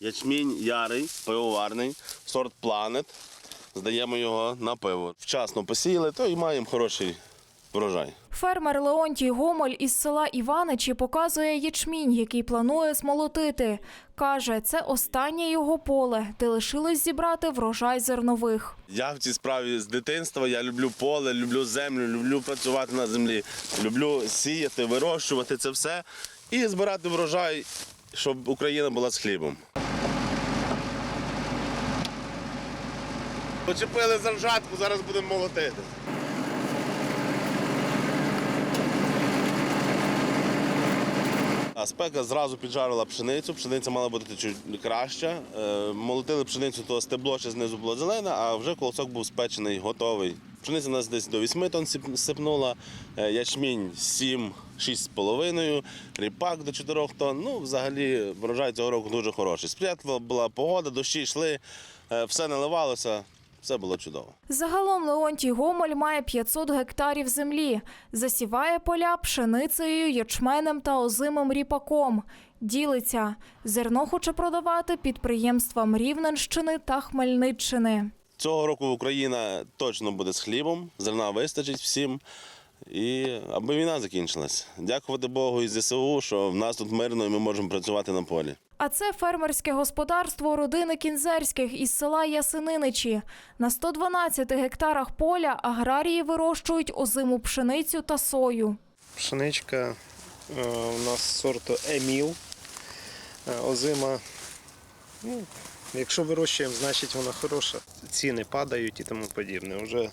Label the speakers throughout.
Speaker 1: Ячмінь ярий, пивоварний, сорт Планет. Здаємо його на пиво. Вчасно посіяли, то і маємо хороший врожай.
Speaker 2: Фермер Леонтій Гомоль із села Іваничі показує ячмінь, який планує смолотити. Каже, це останнє його поле, де лишилось зібрати врожай зернових.
Speaker 1: Я в цій справі з дитинства. Я люблю поле, люблю землю, люблю працювати на землі, люблю сіяти, вирощувати це все і збирати врожай, щоб Україна була з хлібом. Почепили заржатку, зараз будемо молотити. А спека зразу піджарила пшеницю, пшениця мала бути чуть краща. Е, Молотили пшеницю, то стебло ще знизу було зелене, а вже колосок був спечений, готовий. Пшениця нас десь до 8 тонн сипнула, е, ячмінь 7, 6,5, ріпак до 4 тонн. Ну, взагалі, врожай цього року дуже хороший. Сприятлива була погода, дощі йшли, е, все наливалося, все було чудово.
Speaker 2: Загалом Леонтій Гомоль має 500 гектарів землі. Засіває поля пшеницею, ячменем та озимим ріпаком. Ділиться. Зерно хоче продавати підприємствам Рівненщини та Хмельниччини.
Speaker 1: Цього року Україна точно буде з хлібом, зерна вистачить всім. І аби війна закінчилась. Дякувати Богу і ЗСУ, що в нас тут мирно і ми можемо працювати на полі.
Speaker 2: А це фермерське господарство родини Кінзерських із села Ясининичі. На 112 гектарах поля аграрії вирощують озиму пшеницю та сою.
Speaker 3: Пшеничка е, у нас сорту Еміл. Е, Озима. Ну, якщо вирощуємо, значить вона хороша. Ціни падають і тому подібне. Вже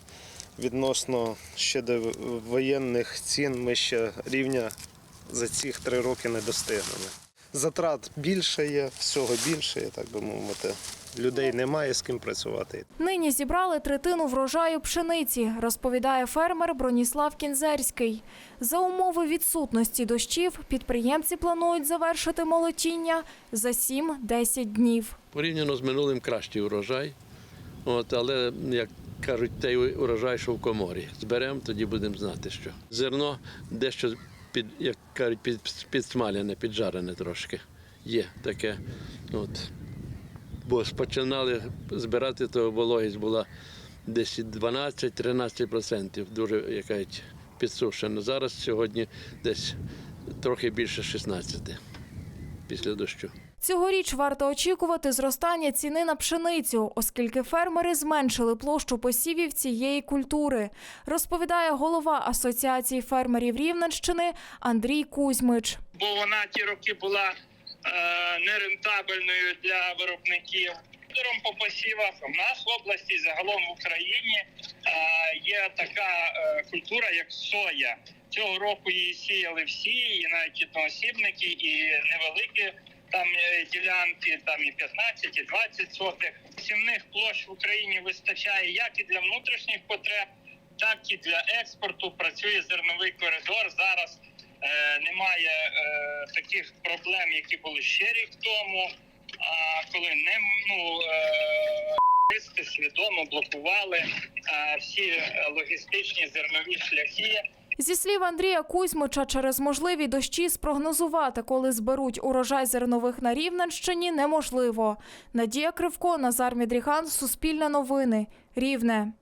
Speaker 3: відносно ще до воєнних цін ми ще рівня за ці три роки не достигнемо. Затрат більше є, всього більше є, так би мовити. Людей немає з ким працювати.
Speaker 2: Нині зібрали третину врожаю пшениці, розповідає фермер Броніслав Кінзерський. За умови відсутності дощів підприємці планують завершити молотіння за 7-10 днів.
Speaker 4: Порівняно з минулим кращий урожай. От, але, як кажуть, той урожай, що в коморі. Зберемо, тоді будемо знати, що. Зерно дещо під, як кажуть, під, підсмалене, піджарене трошки. Є таке. От. Бо починали збирати, то вологість була десь 12-13%, дуже як підсушена. Зараз сьогодні десь трохи більше 16 після дощу.
Speaker 2: Цьогоріч варто очікувати зростання ціни на пшеницю, оскільки фермери зменшили площу посівів цієї культури, розповідає голова Асоціації фермерів Рівненщини Андрій Кузьмич.
Speaker 5: бо вона ті роки була е, нерентабельною для виробників. Лідером по посівах в нас в області, загалом в Україні, е, є така е, культура, як соя. Цього року її сіяли всі, і навіть одноосібники, і невеликі там е, ділянки, там і 15, і 20 сотих. Сівних площ в Україні вистачає як і для внутрішніх потреб, так і для експорту. Працює зерновий коридор зараз. Е, немає е, таких проблем, які були ще рік тому. А коли не ну е, свідомо блокували е, всі логістичні зернові шляхи.
Speaker 2: Зі слів Андрія Кузьмича, через можливі дощі спрогнозувати, коли зберуть урожай зернових на Рівненщині, неможливо. Надія Кривко, Назар Мідріган, Суспільне новини, Рівне.